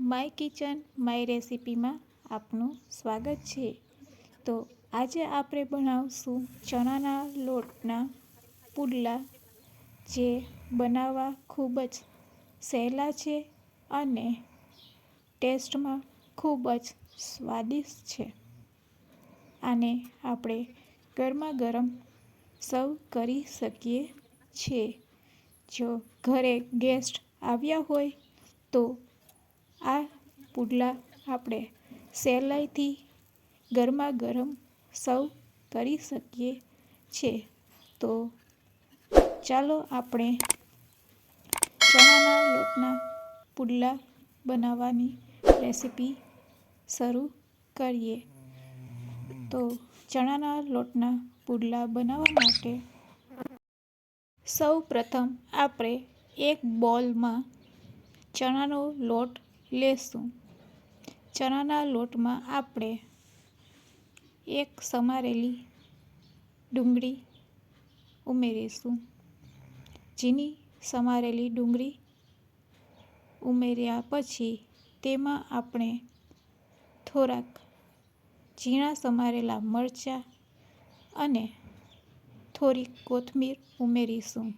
My kitchen, my રેસિપીમાં આપનું સ્વાગત છે. તો આજે આપણે બનાવશું ચણાના લોટના પુડલા જે બનાવવા ખૂબ જ સહેલા છે અને ટેસ્ટમાં ખૂબ જ સ્વાદિષ્ટ છે. આને આપણે ગરમા ગરમ સર્વ કરી શકીએ છીએ. જો ઘરે ગેસ્ટ આવ્યા હોય તો આ પુડલા આપણે સહેલાઈથી ગરમા ગરમ સર્વ કરી શકીએ છીએ. તો ચાલો આપણે ચણાના લોટના પુડલા બનાવવાની રેસીપી શરૂ કરીએ. તો ચણાના લોટના પુડલા બનાવવા માટે સૌ પ્રથમ આપણે એક બોલમાં ચણાનો લોટ લેશું. ચણાના લોટમાં આપણે એક સમારેલી ડુંગળી ઉમેરીશું. ઝીણી સમારેલી ડુંગળી ઉમેર્યા પછી તેમાં આપણે થોડાક ઝીણા સમારેલા મરચાં અને થોડીક કોથમીર ઉમેરીશું.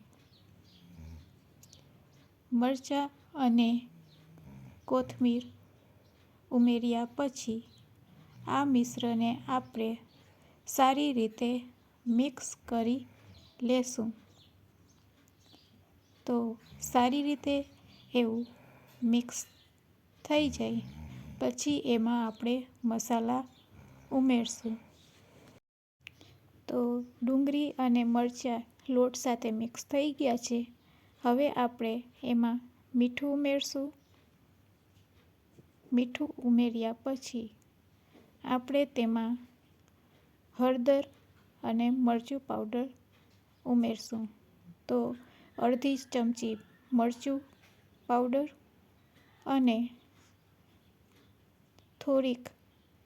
મરચાં અને કોથમીર ઉમેર્યા પછી આ મિશ્રને આપણે સારી રીતે મિક્સ કરી લેશું. તો સારી રીતે એવું મિક્સ થઈ જાય. પછી એમાં આપણે મસાલા ઉમેરશું. તો ડુંગળી અને મરચાં લોટ સાથે મિક્સ થઈ ગયા છે. હવે આપણે એમાં મીઠું ઉમેરશું. મીઠું ઉમેર્યા પછી આપણે તેમાં હળદર અને મરચું પાવડર ઉમેરશું. તો અડધી ચમચી મરચું પાવડર અને થોડીક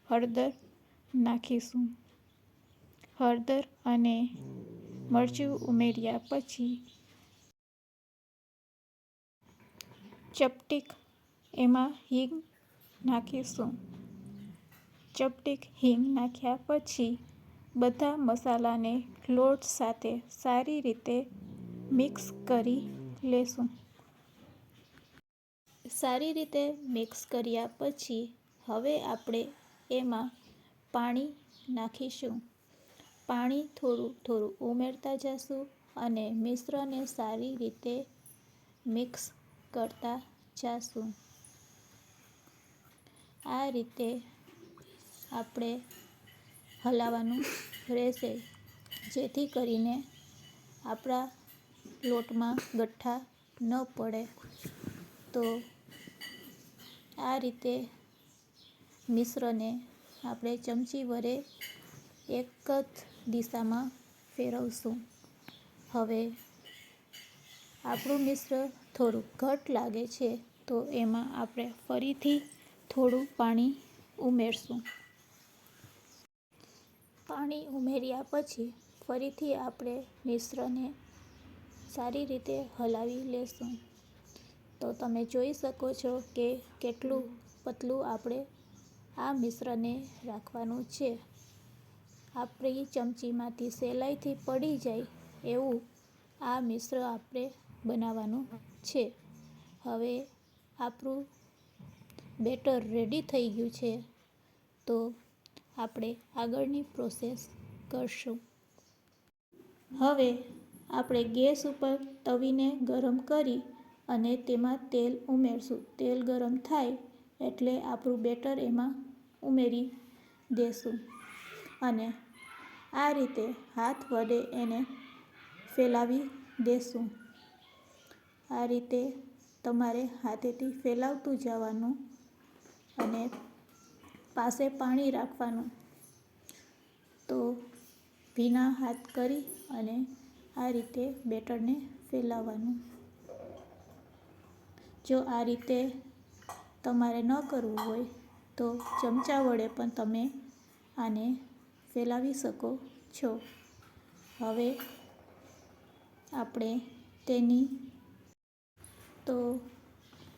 હળદર નાખીશું. હળદર અને મરચું ઉમેર્યા પછી ચપટીક એમાં હિંગ નાખીશું. ચપટીક હિંગ નાખ્યા પછી બધા મસાલાને લોટ સાથે સારી રીતે મિક્સ કરી લેશું. સારી રીતે મિક્સ કર્યા પછી હવે આપણે એમાં પાણી નાખીશું. પાણી થોડું થોડું ઉમેરતા જશું અને મિશ્રને સારી રીતે મિક્સ કરતા જશું. આ રીતે આપણે હલાવવાનું રહેશે. જેથી કરીને આપણા લોટમાં ગઠ્ઠા ન પડે. તો આ રીતે મિશ્રને આપણે ચમચી વડે એક જ દિશામાં ફેરવશું. હવે આપણું મિશ્ર થોડું ઘટ લાગે છે, તો એમાં આપણે ફરીથી થોડું પાણી ઉમેરશું. પાણી ઉમેર્યા પછી ફરીથી આપણે મિશ્રને સારી રીતે હલાવી લેશું. તો તમે જોઈ શકો છો કે કેટલું પતલું આપણે આ મિશ્રને રાખવાનું છે. આપણી ચમચીમાંથી સહેલાઈથી પડી જાય એવું આ મિશ્ર આપણે બનાવવાનું છે. હવે આપણું બેટર રેડી થઈ ગયું છે, તો આપણે આગળની પ્રોસેસ કરશું. હવે આપણે ગેસ ઉપર તવીને ગરમ કરી અને તેમાં તેલ ઉમેરશું. તેલ ગરમ થાય એટલે આપણું બેટર એમાં ઉમેરી દેશું. અને આ રીતે હાથ વડે એને ફેલાવી દેશું. આ રીતે તમારે હાથેથી ફેલાવતું જવાનું અને પાસે પાણી રાખવાનું. તો ભીના હાથ કરી અને આ રીતે બેટરને ફેલાવવાનું. જો આ રીતે તમારે ન કરવું હોય, તો ચમચા વડે પણ તમે આને ફેલાવી શકો છો. હવે આપણે તેની તો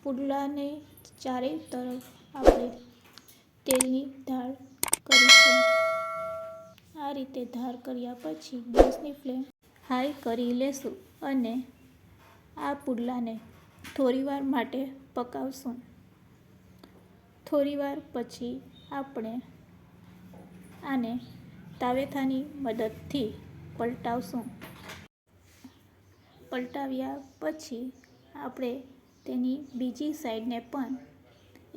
પુડલાને ચારે તરફ આપણે તેલની ધાર કરીશું. આ રીતે ધાર કર્યા પછી ગેસની ફ્લેમ હાઈ કરી લેશું અને આ પુડલાને થોડીવાર માટે પકાવશું. થોડીવાર પછી આપણે આને તાવેથાની મદદથી પલટાવશું. પલટાવ્યા પછી આપણે તેની બીજી સાઈડને પણ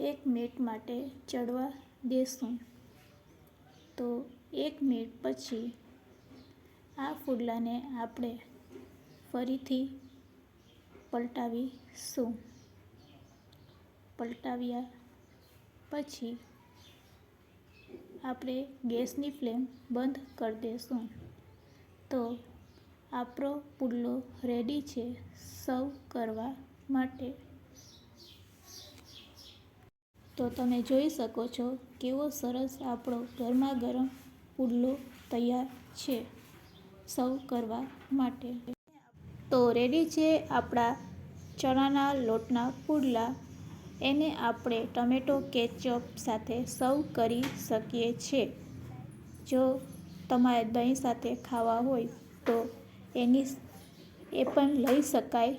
એક મિનિટ માટે ચડવા દેશું. તો એક મિનિટ પછી આ ફૂડલાને આપણે ફરીથી પલટાવીશું. પલટાવ્યા પછી આપણે ગેસની ફ્લેમ બંધ કરી દઈશું તો આપણો પુડલો રેડી છે સર્વ કરવા માટે. તો તમે જોઈ શકો છો કેવો સરસ આપણો ગરમા ગરમ પુડલો તૈયાર છે સર્વ કરવા માટે. તો રેડી છે આપણા ચણાના લોટના પુડલા. એને આપણે ટમેટો, કેચઅપ સાથે સર્વ કરી શકીએ છીએ. જો તમારે દહીં સાથે ખાવા હોય તો એની એ પણ લઈ શકાય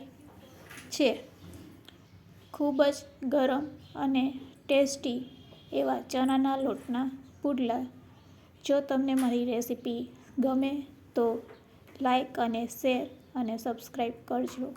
છે. ખૂબ જ ગરમ અને ટેસ્ટી એવા ચણાના લોટના પુડલા. જો તમને મારી રેસીપી ગમે તો લાઈક અને શેર અને સબસ્ક્રાઈબ કરજો.